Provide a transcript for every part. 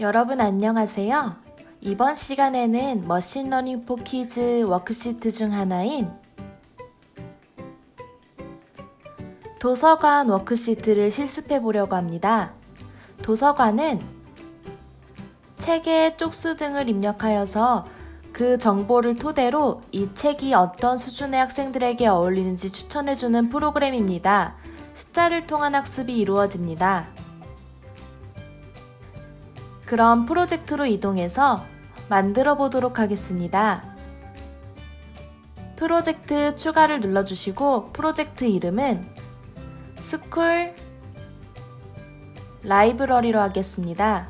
여러분 안녕하세요. 이번 시간에는 머신러닝 포키즈 워크시트 중 하나인 도서관 워크시트를 실습해 보려고 합니다. 도서관은 책의 쪽수 등을 입력하여서 그 정보를 토대로 이 책이 어떤 수준의 학생들에게 어울리는지 추천해주는 프로그램입니다. 숫자를 통한 학습이 이루어집니다. 그럼 프로젝트로 이동해서 만들어 보도록 하겠습니다. 프로젝트 추가를 눌러주시고 프로젝트 이름은 스쿨 라이브러리로 하겠습니다.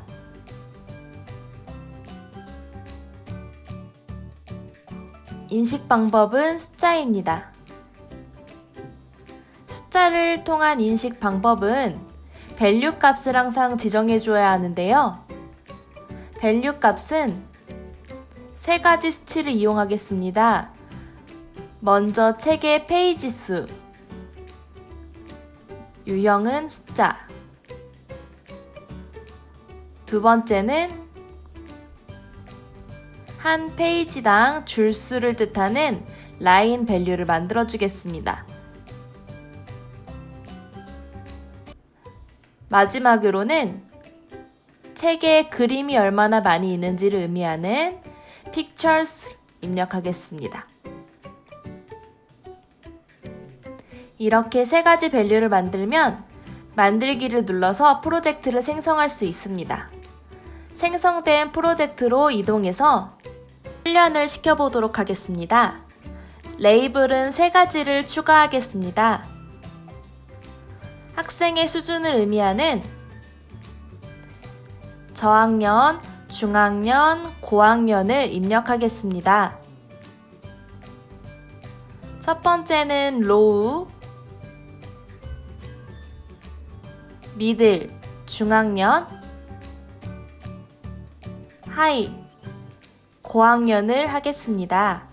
인식 방법은 숫자입니다. 숫자를 통한 인식 방법은 밸류 값을 항상 지정해 줘야 하는데요. 밸류 값은 세 가지 수치를 이용하겠습니다. 먼저 책의 페이지 수, 유형은 숫자. 두 번째는 한 페이지당 줄수를 뜻하는 라인 밸류를 만들어 주겠습니다. 마지막으로는 책에 그림이 얼마나 많이 있는지를 의미하는 pictures 입력하겠습니다. 이렇게 세 가지 밸류를 만들면 만들기를 눌러서 프로젝트를 생성할 수 있습니다. 생성된 프로젝트로 이동해서 훈련을 시켜보도록 하겠습니다. 레이블은 세 가지를 추가하겠습니다. 학생의 수준을 의미하는 저학년, 중학년, 고학년을 입력하겠습니다. 첫 번째는 로우, 미들, 중학년, 하이, 고학년을 하겠습니다.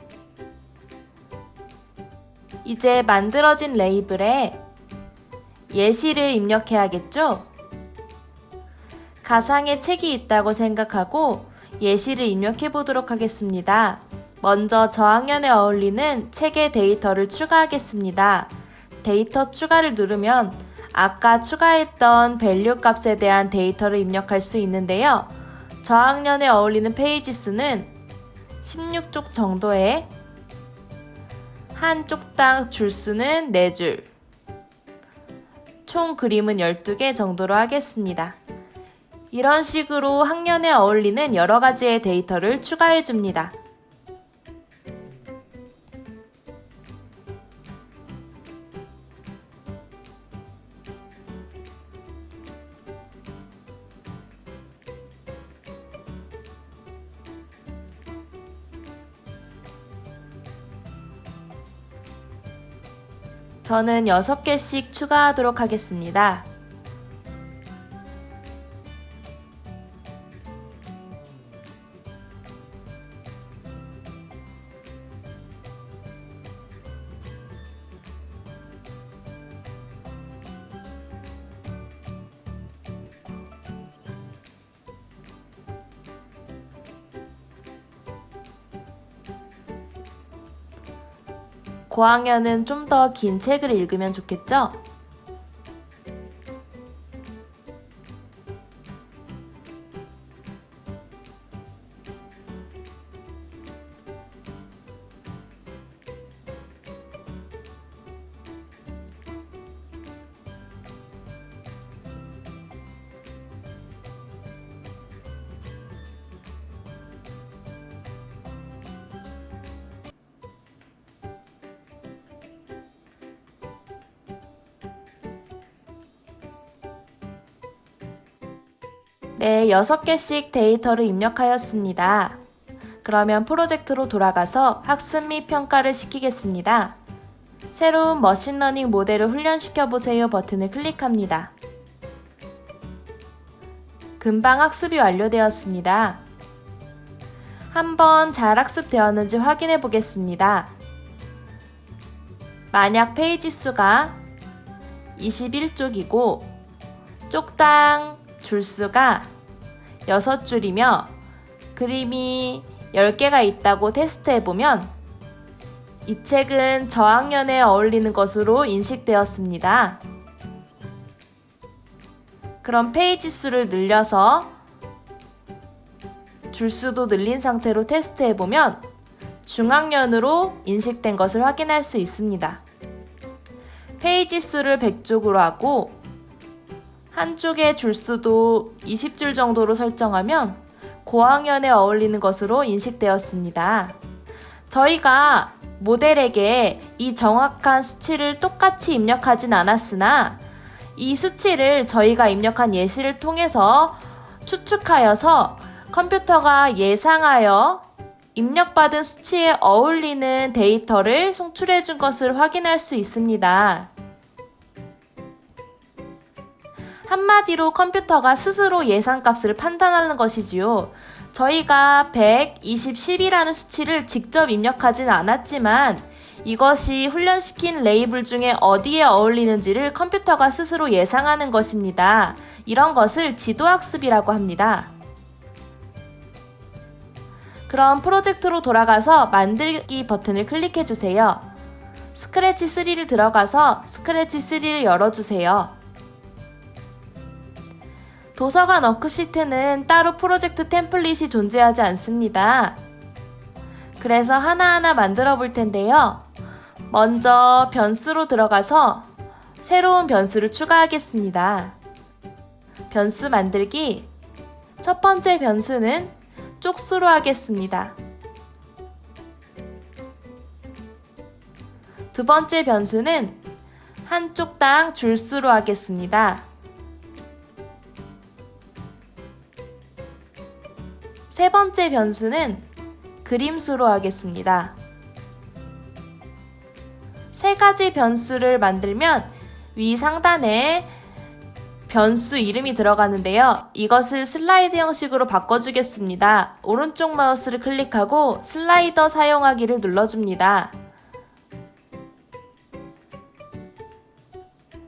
이제 만들어진 레이블에 예시를 입력해야겠죠? 가상의 책이 있다고 생각하고 예시를 입력해 보도록 하겠습니다. 먼저 저학년에 어울리는 책의 데이터를 추가하겠습니다. 데이터 추가를 누르면 아까 추가했던 밸류 값에 대한 데이터를 입력할 수 있는데요. 저학년에 어울리는 페이지 수는 16쪽 정도에 한 쪽당 줄 수는 4줄, 총 그림은 12개 정도로 하겠습니다. 이런 식으로 학년에 어울리는 여러 가지의 데이터를 추가해 줍니다. 저는 6개씩 추가하도록 하겠습니다. 고학년은 좀 더 긴 책을 읽으면 좋겠죠? 네, 6개씩 데이터를 입력하였습니다. 그러면 프로젝트로 돌아가서 학습 및 평가를 시키겠습니다. 새로운 머신러닝 모델을 훈련시켜 보세요 버튼을 클릭합니다. 금방 학습이 완료되었습니다. 한번 잘 학습되었는지 확인해 보겠습니다. 만약 페이지 수가 21쪽이고 쪽당 줄수가 6줄이며 그림이 10개가 있다고 테스트해 보면 이 책은 저학년에 어울리는 것으로 인식되었습니다. 그럼 페이지 수를 늘려서 줄수도 늘린 상태로 테스트해 보면 중학년으로 인식된 것을 확인할 수 있습니다. 페이지 수를 100쪽으로 하고 한쪽의 줄수도 20줄 정도로 설정하면 고학년에 어울리는 것으로 인식되었습니다. 저희가 모델에게 이 정확한 수치를 똑같이 입력하진 않았으나 이 수치를 저희가 입력한 예시를 통해서 추측하여서 컴퓨터가 예상하여 입력받은 수치에 어울리는 데이터를 송출해 준 것을 확인할 수 있습니다. 한마디로 컴퓨터가 스스로 예상값을 판단하는 것이지요. 저희가 100, 20, 10이라는 수치를 직접 입력하진 않았지만 이것이 훈련시킨 레이블 중에 어디에 어울리는지를 컴퓨터가 스스로 예상하는 것입니다. 이런 것을 지도학습이라고 합니다. 그럼 프로젝트로 돌아가서 만들기 버튼을 클릭해 주세요. 스크래치 3를 들어가서 스크래치 3를 열어주세요. 도서관 워크시트는 따로 프로젝트 템플릿이 존재하지 않습니다. 그래서 하나하나 만들어 볼 텐데요. 먼저 변수로 들어가서 새로운 변수를 추가하겠습니다. 변수 만들기 첫 번째 변수는 쪽수로 하겠습니다. 두 번째 변수는 한쪽당 줄수로 하겠습니다. 세 번째 변수는 그림수로 하겠습니다. 세 가지 변수를 만들면 위 상단에 변수 이름이 들어가는데요. 이것을 슬라이드 형식으로 바꿔주겠습니다. 오른쪽 마우스를 클릭하고 슬라이더 사용하기를 눌러줍니다.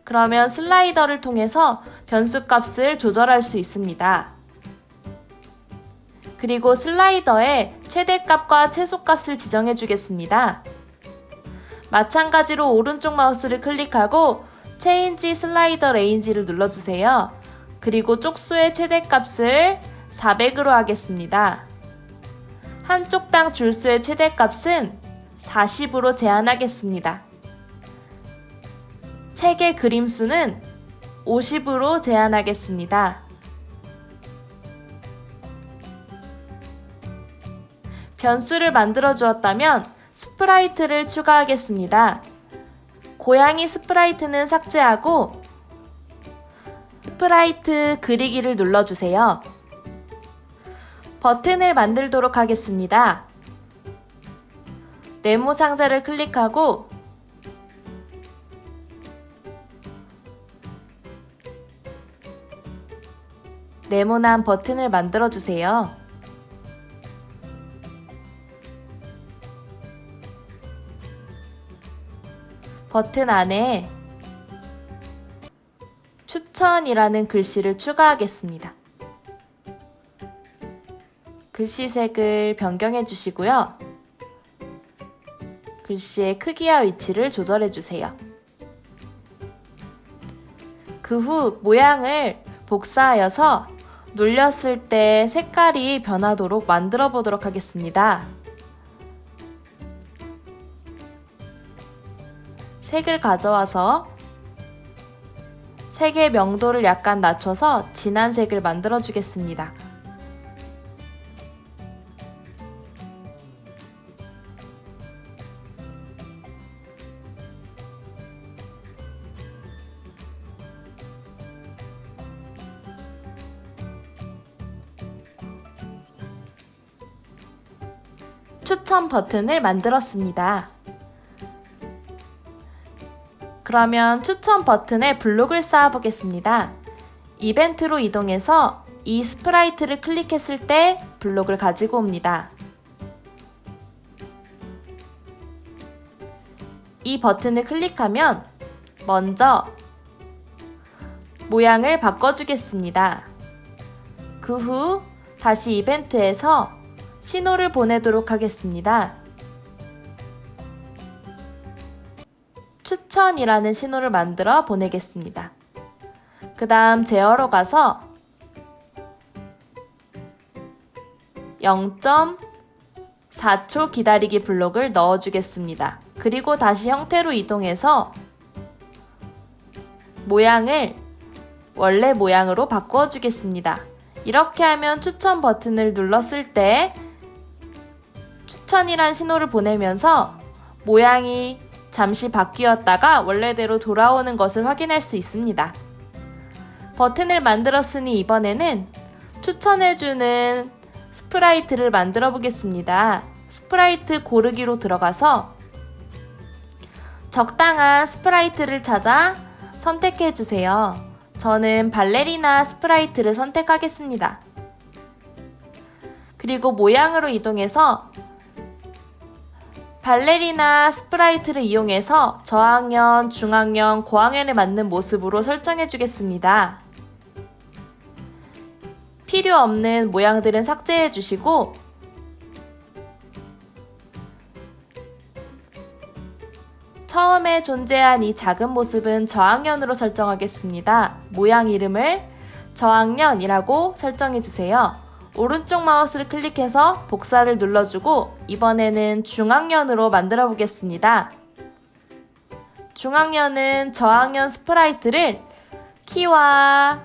그러면 슬라이더를 통해서 변수 값을 조절할 수 있습니다. 그리고 슬라이더에 최대값과 최소값을 지정해 주겠습니다. 마찬가지로 오른쪽 마우스를 클릭하고 체인지 슬라이더 레인지를 눌러주세요. 그리고 쪽수의 최대값을 400으로 하겠습니다. 한 쪽당 줄수의 최대값은 40으로 제한하겠습니다. 책의 그림수는 50으로 제한하겠습니다. 변수를 만들어 주었다면 스프라이트를 추가하겠습니다. 고양이 스프라이트는 삭제하고 스프라이트 그리기를 눌러주세요. 버튼을 만들도록 하겠습니다. 네모 상자를 클릭하고 네모난 버튼을 만들어 주세요. 버튼 안에 추천이라는 글씨를 추가하겠습니다. 글씨 색을 변경해 주시고요. 글씨의 크기와 위치를 조절해 주세요. 그 후 모양을 복사하여서 눌렸을 때 색깔이 변하도록 만들어 보도록 하겠습니다. 색을 가져와서 색의 명도를 약간 낮춰서 진한 색을 만들어 주겠습니다. 추천 버튼을 만들었습니다. 그러면 추천 버튼에 블록을 쌓아 보겠습니다. 이벤트로 이동해서 이 스프라이트를 클릭했을 때 블록을 가지고 옵니다. 이 버튼을 클릭하면 먼저 모양을 바꿔주겠습니다. 그 후 다시 이벤트에서 신호를 보내도록 하겠습니다. 추천이라는 신호를 만들어 보내겠습니다. 그 다음 제어로 가서 0.4초 기다리기 블록을 넣어주겠습니다. 그리고 다시 형태로 이동해서 모양을 원래 모양으로 바꾸어 주겠습니다. 이렇게 하면 추천 버튼을 눌렀을 때 추천이란 신호를 보내면서 모양이 잠시 바뀌었다가 원래대로 돌아오는 것을 확인할 수 있습니다. 버튼을 만들었으니 이번에는 추천해주는 스프라이트를 만들어 보겠습니다. 스프라이트 고르기로 들어가서 적당한 스프라이트를 찾아 선택해 주세요. 저는 발레리나 스프라이트를 선택하겠습니다. 그리고 모양으로 이동해서 발레리나 스프라이트를 이용해서 저학년, 중학년, 고학년에 맞는 모습으로 설정해 주겠습니다. 필요 없는 모양들은 삭제해 주시고 처음에 존재한 이 작은 모습은 저학년으로 설정하겠습니다. 모양 이름을 저학년이라고 설정해 주세요. 오른쪽 마우스를 클릭해서 복사를 눌러주고 이번에는 중학년으로 만들어 보겠습니다. 중학년은 저학년 스프라이트를 키와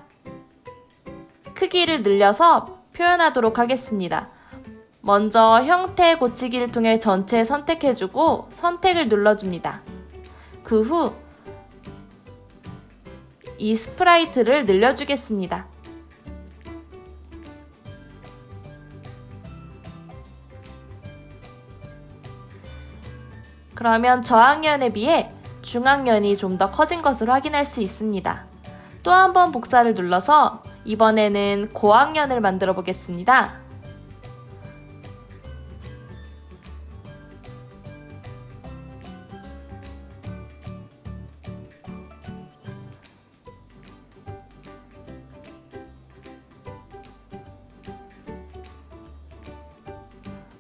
크기를 늘려서 표현하도록 하겠습니다. 먼저 형태 고치기를 통해 전체 선택해주고 선택을 눌러줍니다. 그 후 이 스프라이트를 늘려주겠습니다. 그러면 저학년에 비해 중학년이 좀 더 커진 것을 확인할 수 있습니다. 또 한 번 복사를 눌러서 이번에는 고학년을 만들어 보겠습니다.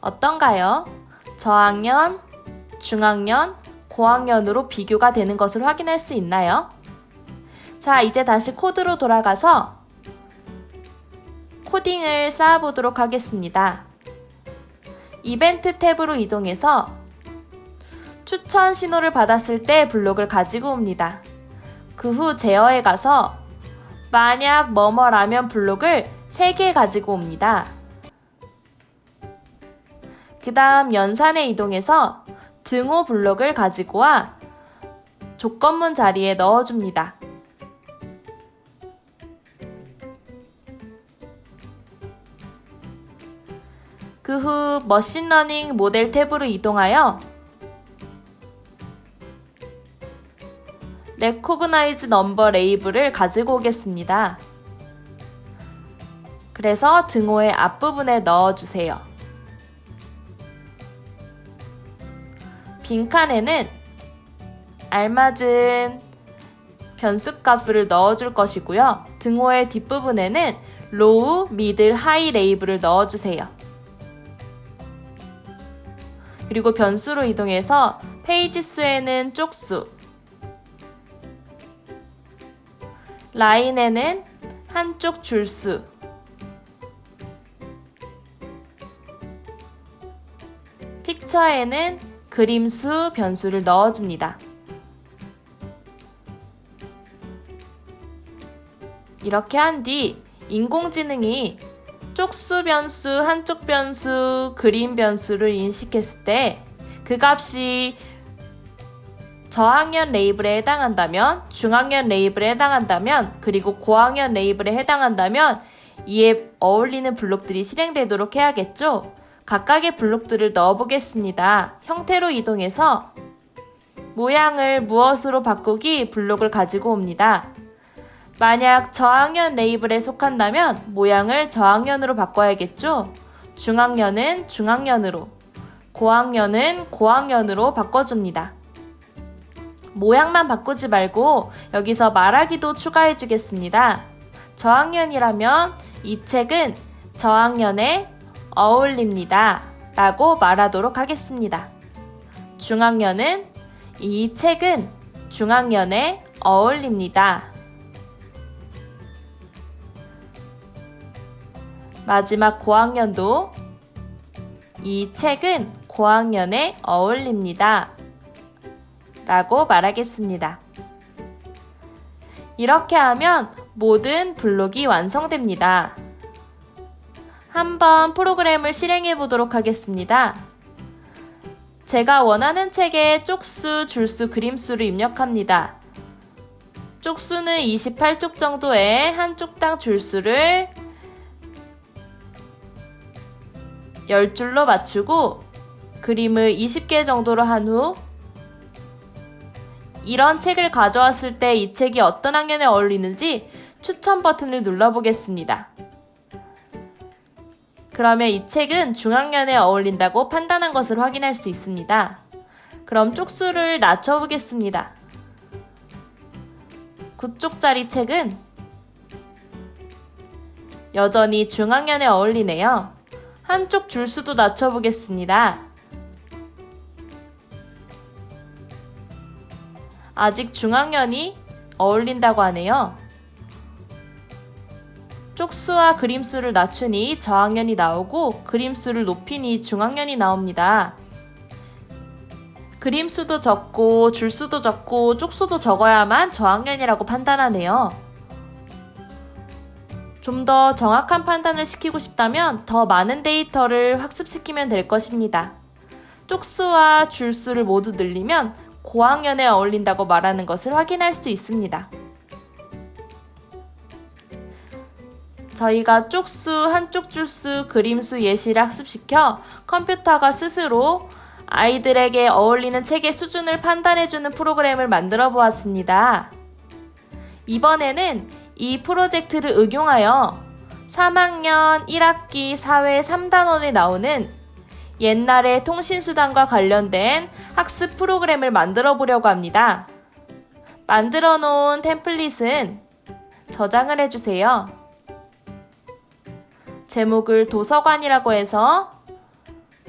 어떤가요? 저학년, 중학년, 고학년으로 비교가 되는 것을 확인할 수 있나요? 자, 이제 다시 코드로 돌아가서 코딩을 쌓아보도록 하겠습니다. 이벤트 탭으로 이동해서 추천 신호를 받았을 때 블록을 가지고 옵니다. 그 후 제어에 가서 만약 뭐뭐라면 블록을 3개 가지고 옵니다. 그 다음 연산에 이동해서 등호 블록을 가지고 와 조건문 자리에 넣어줍니다. 그 후 머신러닝 모델 탭으로 이동하여 레코그나이즈 넘버 레이블을 가지고 오겠습니다. 그래서 등호의 앞부분에 넣어주세요. 빈칸에는 알맞은 변수 값을 넣어줄 것이고요. 등호의 뒷부분에는 로우, 미들, 하이 레이블을 넣어주세요. 그리고 변수로 이동해서 페이지 수에는 쪽수, 라인에는 한쪽 줄수, 픽처에는 그림수 변수를 넣어줍니다. 이렇게 한 뒤 인공지능이 쪽수 변수, 한쪽 변수, 그림 변수를 인식했을 때 그 값이 저학년 레이블에 해당한다면, 중학년 레이블에 해당한다면, 그리고 고학년 레이블에 해당한다면 이에 어울리는 블록들이 실행되도록 해야겠죠? 각각의 블록들을 넣어보겠습니다. 형태로 이동해서 모양을 무엇으로 바꾸기 블록을 가지고 옵니다. 만약 저항연 레이블에 속한다면 모양을 저항연으로 바꿔야겠죠? 중앙연은 중앙연으로, 고항연은 고항연으로 바꿔줍니다. 모양만 바꾸지 말고 여기서 말하기도 추가해 주겠습니다. 저학년이라면 이 책은 저학년에 어울립니다. 라고 말하도록 하겠습니다. 중학년은 이 책은 중학년에 어울립니다. 마지막 고학년도 이 책은 고학년에 어울립니다. 라고 말하겠습니다. 이렇게 하면 모든 블록이 완성됩니다. 한번 프로그램을 실행해 보도록 하겠습니다. 제가 원하는 책의 쪽수, 줄수, 그림수를 입력합니다. 쪽수는 28쪽 정도의 한 쪽당 줄수를 10줄로 맞추고 그림을 20개 정도로 한 후 이런 책을 가져왔을 때 이 책이 어떤 학년에 어울리는지 추천 버튼을 눌러보겠습니다. 그러면 이 책은 중학년에 어울린다고 판단한 것을 확인할 수 있습니다. 그럼 쪽수를 낮춰보겠습니다. 9쪽짜리 책은 여전히 중학년에 어울리네요. 한쪽 줄수도 낮춰보겠습니다. 아직 중학년이 어울린다고 하네요. 쪽수와 그림수를 낮추니 저학년이 나오고 그림수를 높이니 중학년이 나옵니다. 그림수도 적고 줄수도 적고 쪽수도 적어야만 저학년이라고 판단하네요. 좀 더 정확한 판단을 시키고 싶다면 더 많은 데이터를 학습시키면 될 것입니다. 쪽수와 줄수를 모두 늘리면 고학년에 어울린다고 말하는 것을 확인할 수 있습니다. 저희가 쪽수, 한쪽 줄수, 그림수 예시를 학습시켜 컴퓨터가 스스로 아이들에게 어울리는 책의 수준을 판단해주는 프로그램을 만들어 보았습니다. 이번에는 이 프로젝트를 응용하여 3학년 1학기 사회 3단원에 나오는 옛날의 통신수단과 관련된 학습 프로그램을 만들어 보려고 합니다. 만들어 놓은 템플릿은 저장을 해주세요. 제목을 도서관이라고 해서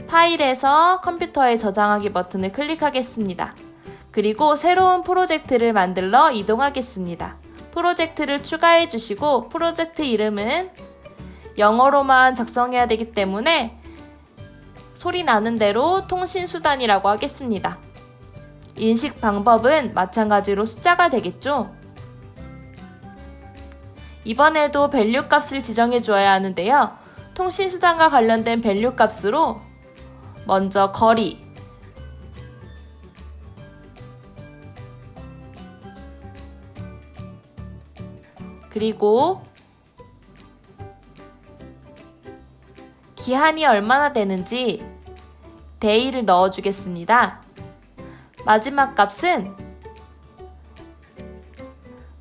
파일에서 컴퓨터에 저장하기 버튼을 클릭하겠습니다. 그리고 새로운 프로젝트를 만들러 이동하겠습니다. 프로젝트를 추가해 주시고 프로젝트 이름은 영어로만 작성해야 되기 때문에 소리 나는 대로 통신수단이라고 하겠습니다. 인식 방법은 마찬가지로 숫자가 되겠죠? 이번에도 밸류 값을 지정해 주어야 하는데요. 통신수단과 관련된 밸류 값으로 먼저 거리, 그리고 기한이 얼마나 되는지 데이를 넣어주겠습니다. 마지막 값은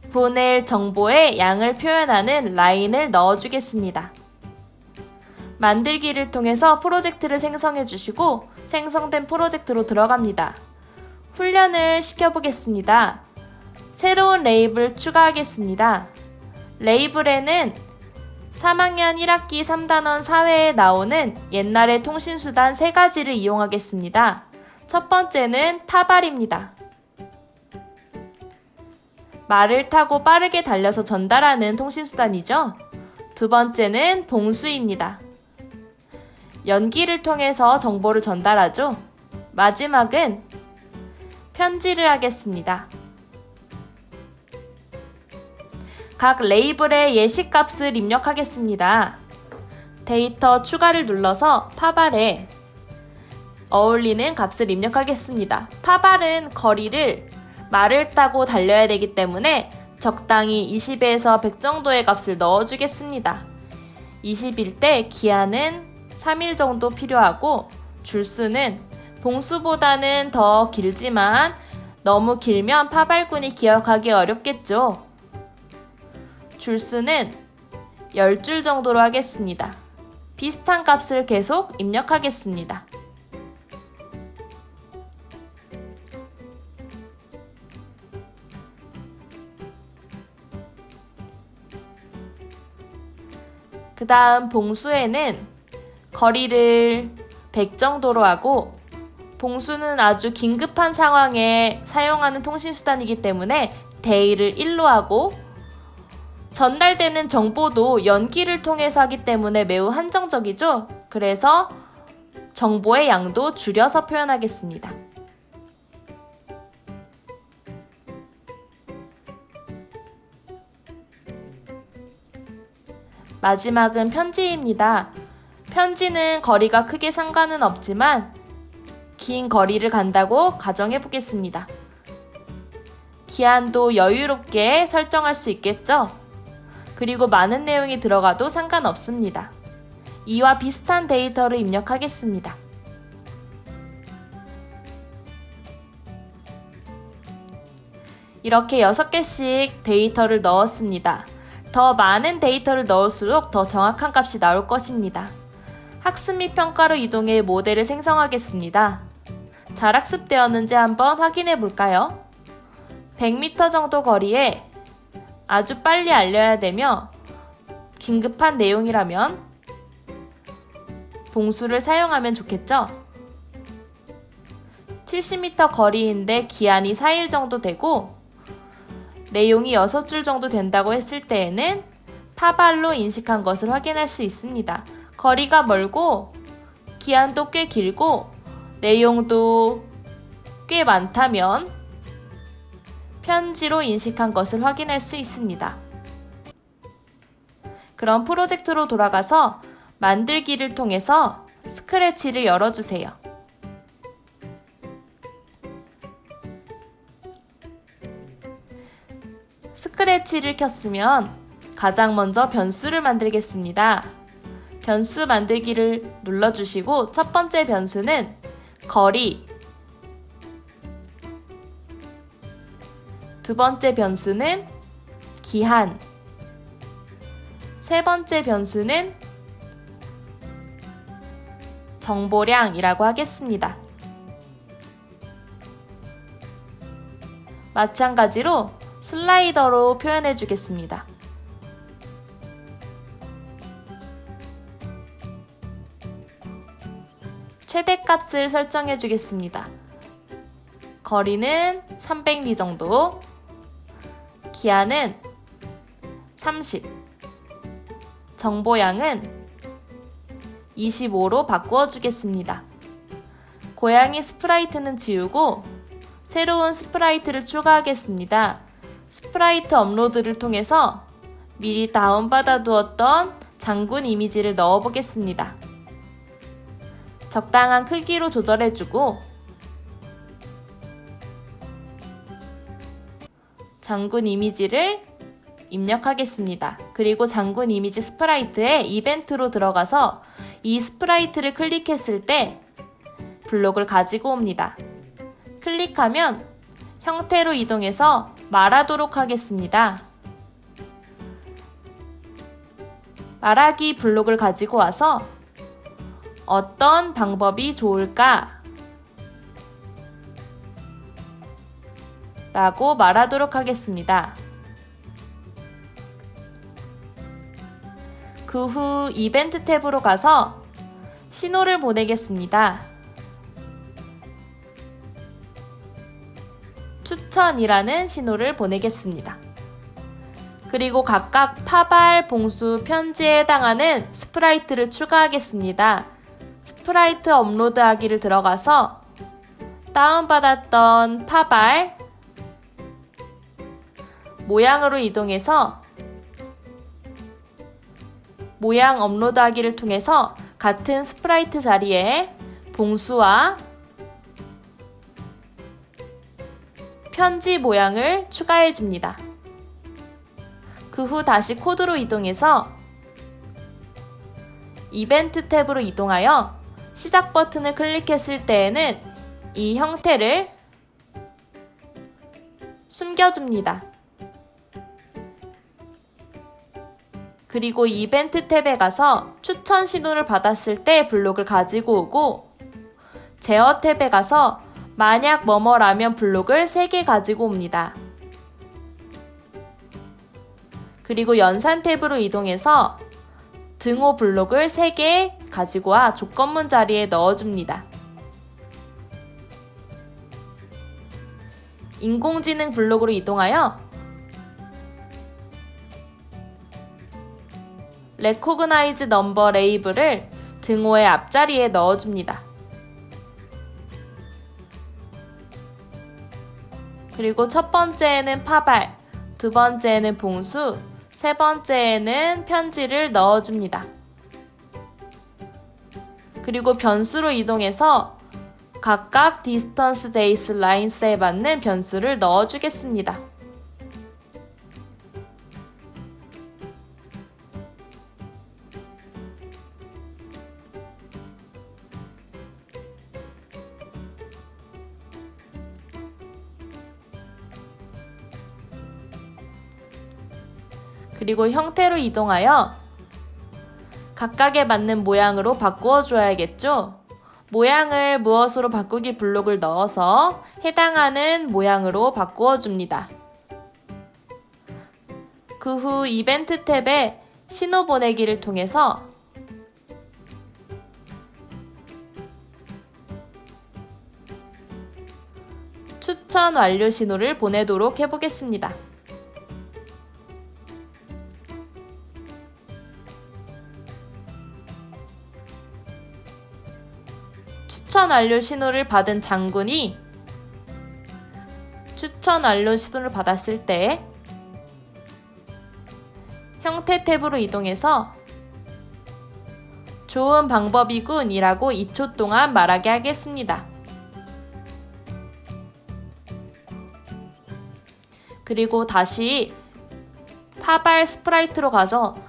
보낼 정보의 양을 표현하는 라인을 넣어주겠습니다. 만들기를 통해서 프로젝트를 생성해 주시고 생성된 프로젝트로 들어갑니다. 훈련을 시켜보겠습니다. 새로운 레이블 추가하겠습니다. 레이블에는 3학년 1학기 3단원 사회에 나오는 옛날의 통신수단 세 가지를 이용하겠습니다. 첫 번째는 타발입니다. 말을 타고 빠르게 달려서 전달하는 통신수단이죠. 두 번째는 봉수입니다. 연기를 통해서 정보를 전달하죠. 마지막은 편지를 하겠습니다. 각 레이블의 예시값을 입력하겠습니다. 데이터 추가를 눌러서 파발에 어울리는 값을 입력하겠습니다. 파발은 거리를 말을 타고 달려야 되기 때문에 적당히 20에서 100 정도의 값을 넣어주겠습니다. 20일 때 기한은 3일 정도 필요하고 줄수는 봉수보다는 더 길지만 너무 길면 파발꾼이 기억하기 어렵겠죠. 줄수는 10줄 정도로 하겠습니다. 비슷한 값을 계속 입력하겠습니다. 그 다음 봉수에는 거리를 100 정도로 하고 봉수는 아주 긴급한 상황에 사용하는 통신수단이기 때문에 데이를 1로 하고 전달되는 정보도 연기를 통해서 하기 때문에 매우 한정적이죠. 그래서 정보의 양도 줄여서 표현하겠습니다. 마지막은 편지입니다. 편지는 거리가 크게 상관은 없지만 긴 거리를 간다고 가정해 보겠습니다. 기한도 여유롭게 설정할 수 있겠죠? 그리고 많은 내용이 들어가도 상관없습니다. 이와 비슷한 데이터를 입력하겠습니다. 이렇게 6개씩 데이터를 넣었습니다. 더 많은 데이터를 넣을수록 더 정확한 값이 나올 것입니다. 학습 및 평가로 이동해 모델을 생성하겠습니다. 잘 학습되었는지 한번 확인해 볼까요? 100m 정도 거리에 아주 빨리 알려야 되며 긴급한 내용이라면 봉수를 사용하면 좋겠죠? 70m 거리인데 기한이 4일 정도 되고 내용이 6줄 정도 된다고 했을 때에는 파발로 인식한 것을 확인할 수 있습니다. 거리가 멀고 기한도 꽤 길고 내용도 꽤 많다면 편지로 인식한 것을 확인할 수 있습니다. 그럼 프로젝트로 돌아가서 만들기를 통해서 스크래치를 열어주세요. 스크래치를 켰으면 가장 먼저 변수를 만들겠습니다. 변수 만들기를 눌러주시고 첫 번째 변수는 거리, 두 번째 변수는 기한, 세 번째 변수는 정보량이라고 하겠습니다. 마찬가지로 슬라이더로 표현해 주겠습니다. 최대값을 설정해 주겠습니다. 거리는 300리 정도, 기한은 30, 정보량은 25로 바꾸어 주겠습니다. 고양이 스프라이트는 지우고 새로운 스프라이트를 추가하겠습니다. 스프라이트 업로드를 통해서 미리 다운받아 두었던 장군 이미지를 넣어 보겠습니다. 적당한 크기로 조절해주고 장군 이미지를 입력하겠습니다. 그리고 장군 이미지 스프라이트에 이벤트로 들어가서 이 스프라이트를 클릭했을 때 블록을 가지고 옵니다. 클릭하면 형태로 이동해서 말하도록 하겠습니다. 말하기 블록을 가지고 와서 어떤 방법이 좋을까? 라고 말하도록 하겠습니다. 그 후 이벤트 탭으로 가서 신호를 보내겠습니다. 추천이라는 신호를 보내겠습니다. 그리고 각각 파발, 봉수, 편지에 해당하는 스프라이트를 추가하겠습니다. 스프라이트 업로드하기를 들어가서 다운받았던 파발 모양으로 이동해서 모양 업로드하기를 통해서 같은 스프라이트 자리에 봉수와 편지 모양을 추가해 줍니다. 그 후 다시 코드로 이동해서 이벤트 탭으로 이동하여 시작 버튼을 클릭했을 때에는 이 형태를 숨겨줍니다. 그리고 이벤트 탭에 가서 추천 신호를 받았을 때 블록을 가지고 오고 제어 탭에 가서 만약 뭐뭐라면 블록을 3개 가지고 옵니다. 그리고 연산 탭으로 이동해서 등호 블록을 3개 가지고 와 조건문 자리에 넣어줍니다. 인공지능 블록으로 이동하여 레코그나이즈 넘버 레이블을 등호의 앞자리에 넣어줍니다. 그리고 첫 번째에는 파발, 두 번째에는 봉수, 세 번째에는 편지를 넣어줍니다. 그리고 변수로 이동해서 각각 디스턴스 데이스 라인스에 맞는 변수를 넣어주겠습니다. 그리고 형태로 이동하여 각각에 맞는 모양으로 바꾸어 줘야겠죠? 모양을 무엇으로 바꾸기 블록을 넣어서 해당하는 모양으로 바꾸어 줍니다. 그 후 이벤트 탭에 신호 보내기를 통해서 추천 완료 신호를 보내도록 해보겠습니다. 추천 완료 신호를 받은 장군이 추천 완료 신호를 받았을 때 형태 탭으로 이동해서 좋은 방법이군 이라고 2초 동안 말하게 하겠습니다. 그리고 다시 파발 스프라이트로 가서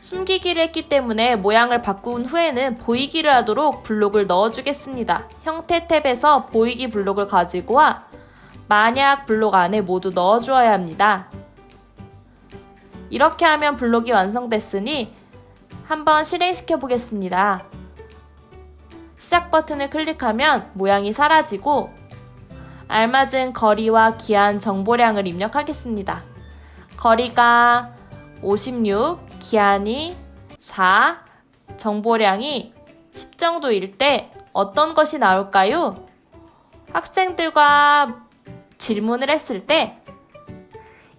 숨기기를 했기 때문에 모양을 바꾼 후에는 보이기를 하도록 블록을 넣어주겠습니다. 형태 탭에서 보이기 블록을 가지고 와 만약 블록 안에 모두 넣어주어야 합니다. 이렇게 하면 블록이 완성됐으니 한번 실행시켜 보겠습니다. 시작 버튼을 클릭하면 모양이 사라지고 알맞은 거리와 기한 정보량을 입력하겠습니다. 거리가 56, 기한이 4, 정보량이 10 정도일 때 어떤 것이 나올까요? 학생들과 질문을 했을 때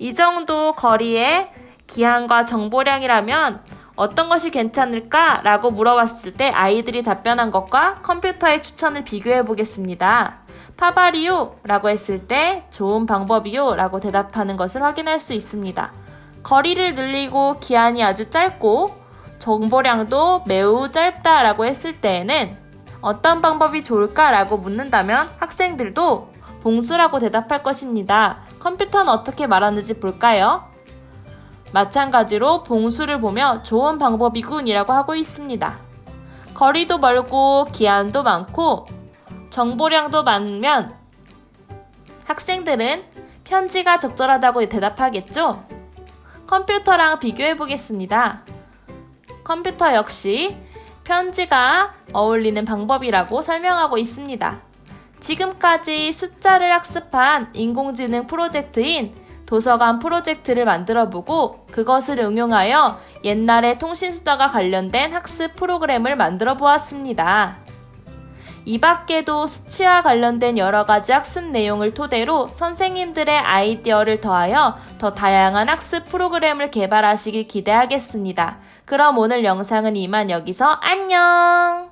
이 정도 거리의 기한과 정보량이라면 어떤 것이 괜찮을까? 라고 물어봤을 때 아이들이 답변한 것과 컴퓨터의 추천을 비교해 보겠습니다. 파바리요? 라고 했을 때 좋은 방법이요? 라고 대답하는 것을 확인할 수 있습니다. 거리를 늘리고 기한이 아주 짧고 정보량도 매우 짧다라고 했을 때에는 어떤 방법이 좋을까라고 묻는다면 학생들도 봉수라고 대답할 것입니다. 컴퓨터는 어떻게 말하는지 볼까요? 마찬가지로 봉수를 보며 좋은 방법이군이라고 하고 있습니다. 거리도 멀고 기한도 많고 정보량도 많으면 학생들은 편지가 적절하다고 대답하겠죠? 컴퓨터랑 비교해 보겠습니다. 컴퓨터 역시 편지가 어울리는 방법이라고 설명하고 있습니다. 지금까지 숫자를 학습한 인공지능 프로젝트인 도서관 프로젝트를 만들어 보고 그것을 응용하여 옛날의 통신수다가 관련된 학습 프로그램을 만들어 보았습니다. 이 밖에도 수치와 관련된 여러 가지 학습 내용을 토대로 선생님들의 아이디어를 더하여 더 다양한 학습 프로그램을 개발하시길 기대하겠습니다. 그럼 오늘 영상은 이만 여기서 안녕!